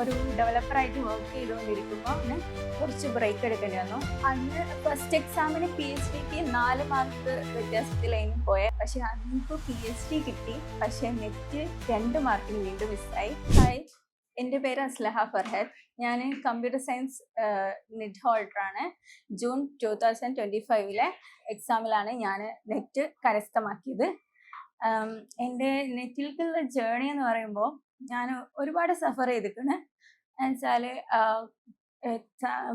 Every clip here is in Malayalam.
ഒരു ഡെവലപ്പറായിട്ട് വർക്ക് ചെയ്തുകൊണ്ടിരിക്കുമ്പോൾ അവന് കുറച്ച് ബ്രേക്ക് എടുക്കേണ്ടി വന്നു. അന്ന് ഫസ്റ്റ് എക്സാമിന് പി എച്ച് ഡിക്ക് നാല് മാർക്ക് വ്യത്യാസത്തിലായിരുന്നു പോയത് പക്ഷെ അന്നിപ്പോൾ പി എച്ച് ഡി കിട്ടി. പക്ഷെ നെറ്റ് രണ്ട് മാർക്കിന് വീണ്ടും മിസ്സായി ഹായ് എന്റെ പേര് അസ്ലഹ ഫർഹദ്. ഞാൻ കമ്പ്യൂട്ടർ സയൻസ് നെറ്റ് ഹോൾഡറാണ് ജൂൺ ടു തൗസൻഡ് ട്വന്റി ഫൈവിലെ എക്സാമിലാണ് ഞാൻ നെറ്റ് കരസ്ഥമാക്കിയത്. എന്റെ നെറ്റിലേക്കുള്ള ജേണി എന്ന് പറയുമ്പോൾ ഞാൻ ഒരുപാട് സഫർ ചെയ്തിട്ടുണ്ട്. എന്നുവെച്ചാൽ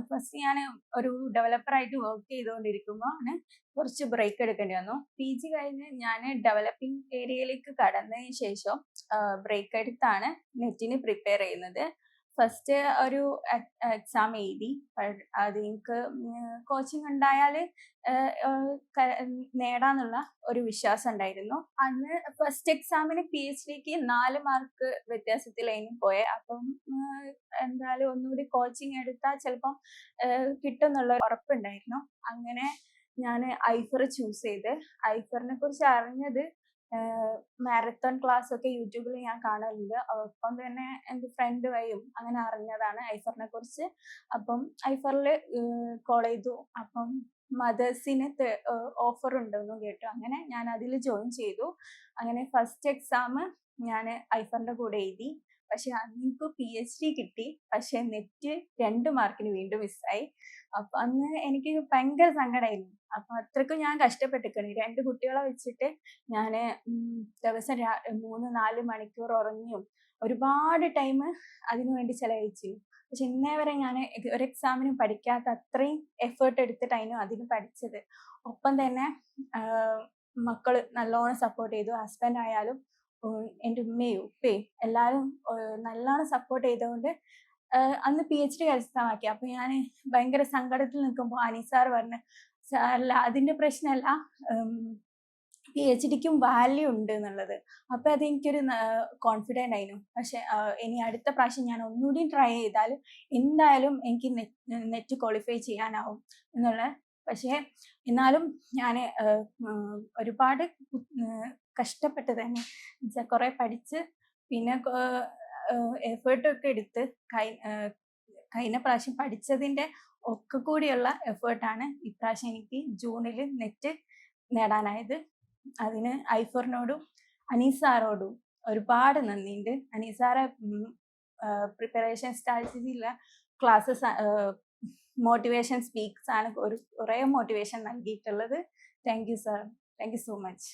ഫസ്റ്റ് ഞാൻ ഒരു ഡെവലപ്പറായിട്ട് വർക്ക് ചെയ്തുകൊണ്ടിരിക്കുമ്പോൾ ആണ് കുറച്ച് ബ്രേക്ക് എടുക്കേണ്ടി വന്നു. പി ജി കഴിഞ്ഞ് ഞാൻ ഡെവലപ്പിംഗ് ഏരിയയിലേക്ക് കടന്നതിന് ശേഷം ബ്രേക്ക് എടുത്താണ് നെറ്റിന് പ്രിപ്പയർ ചെയ്യുന്നത്. ഫസ്റ്റ് ഒരു എക്സാം എഴുതി. അത് എനിക്ക് കോച്ചിങ് ഉണ്ടായാൽ നേടാന്നുള്ള ഒരു വിശ്വാസം ഉണ്ടായിരുന്നു. അന്ന് ഫസ്റ്റ് എക്സാമിന് പി എച്ച് ഡിക്ക് നാല് മാർക്ക് വ്യത്യാസത്തിലായിരുന്നു പോയെ. അപ്പം എന്തായാലും ഒന്നുകൂടി കോച്ചിങ് എടുത്താൽ ചിലപ്പം കിട്ടും എന്നുള്ള ഉറപ്പുണ്ടായിരുന്നു. അങ്ങനെ ഞാൻ ഐഫർ ചൂസ് ചെയ്ത്. ഐഫറിനെ കുറിച്ച് അറിഞ്ഞത് മാരത്തോൺ ക്ലാസ് ഒക്കെ യൂട്യൂബിൽ ഞാൻ കാണലുണ്ട്. ഒപ്പം തന്നെ എന്റെ ഫ്രണ്ട് വഴിയും അങ്ങനെ അറിഞ്ഞതാണ് ഐഫറിനെ കുറിച്ച്. അപ്പം ഐഫറിൽ കോൾ ചെയ്തു അപ്പം മദേഴ്സിന് ഓഫർ ഉണ്ടെന്ന് കേട്ടു. അങ്ങനെ ഞാൻ അതിൽ ജോയിൻ ചെയ്തു. അങ്ങനെ ഫസ്റ്റ് എക്സാം ഞാൻ ഐഫറിന്റെ കൂടെ എഴുതി. പക്ഷെ അന്ന് ഇപ്പൊ പി എച്ച് ഡി കിട്ടി. പക്ഷെ നെറ്റ് രണ്ട് മാർക്കിന് വീണ്ടും മിസ്സായി അപ്പൊ അന്ന് എനിക്ക് ഭയങ്കര സങ്കടമായിരുന്നു അപ്പൊ അത്രക്കും ഞാൻ കഷ്ടപ്പെട്ടിക്കണി രണ്ട് കുട്ടികളെ വെച്ചിട്ട് ഞാൻ ദിവസം മൂന്ന് നാല് മണിക്കൂർ ഉറങ്ങിയും ഒരുപാട് ടൈം അതിനു വേണ്ടി ചെലവഴിച്ചു. പക്ഷെ ഇന്നേ വരെ ഞാൻ ഒരു എക്സാമിനും പഠിക്കാത്ത അത്രയും എഫേർട്ട് എടുത്തിട്ടായിരുന്നു അതിന് പഠിച്ചത്. ഒപ്പം തന്നെ മക്കൾ നല്ലോണം സപ്പോർട്ട് ചെയ്തു. ഹസ്ബൻഡ് ആയാലും എന്റെ ഉമ്മയും ഉപ്പയും എല്ലാവരും നല്ലോണം സപ്പോർട്ട് ചെയ്തുകൊണ്ട് അന്ന് പി എച്ച് ഡി കരസ്ഥമാക്കി. അപ്പൊ ഞാൻ ഭയങ്കര സങ്കടത്തിൽ നിൽക്കുമ്പോൾ അനിസാർ പറഞ്ഞു അല്ല അതിന്റെ പ്രശ്നമല്ല പി എച്ച് ഡിക്കും വാല്യൂ ഉണ്ട് എന്നുള്ളത്. അപ്പൊ അത് എനിക്കൊരു കോൺഫിഡന്റ് ആയിരുന്നു. പക്ഷെ ഇനി അടുത്ത പ്രാവശ്യം ഞാൻ ഒന്നുകൂടി ട്രൈ ചെയ്താൽ എന്തായാലും എനിക്ക് നെറ്റ് ക്വാളിഫൈ ചെയ്യാനാവും എന്നുള്ള. പക്ഷേ എന്നാലും ഞാൻ ഒരുപാട് കഷ്ടപ്പെട്ട് തന്നെ. എന്നുവെച്ചാൽ കുറെ പഠിച്ച് പിന്നെ എഫേർട്ട് ഒക്കെ എടുത്ത് കൈ കഴിഞ്ഞ പ്രാവശ്യം പഠിച്ചതിന്റെ ഒക്കെ കൂടിയുള്ള എഫേർട്ടാണ് ഇപ്രാവശ്യം എനിക്ക് ജൂണിൽ നെറ്റ് നേടാനായത്. അതിന് ഐഫറിനോടും അനീസാറോടും ഒരുപാട് നന്ദിയുണ്ട്. അനീസാറെ പ്രിപ്പറേഷൻ സ്ട്രാറ്റജിയിലെ ക്ലാസ്സസ് മോട്ടിവേഷൻ സ്പീക്സ് ആണ് ഒരു കുറേ മോട്ടിവേഷൻ നൽകിയിട്ടുള്ളത്. Thank you sir thank you so much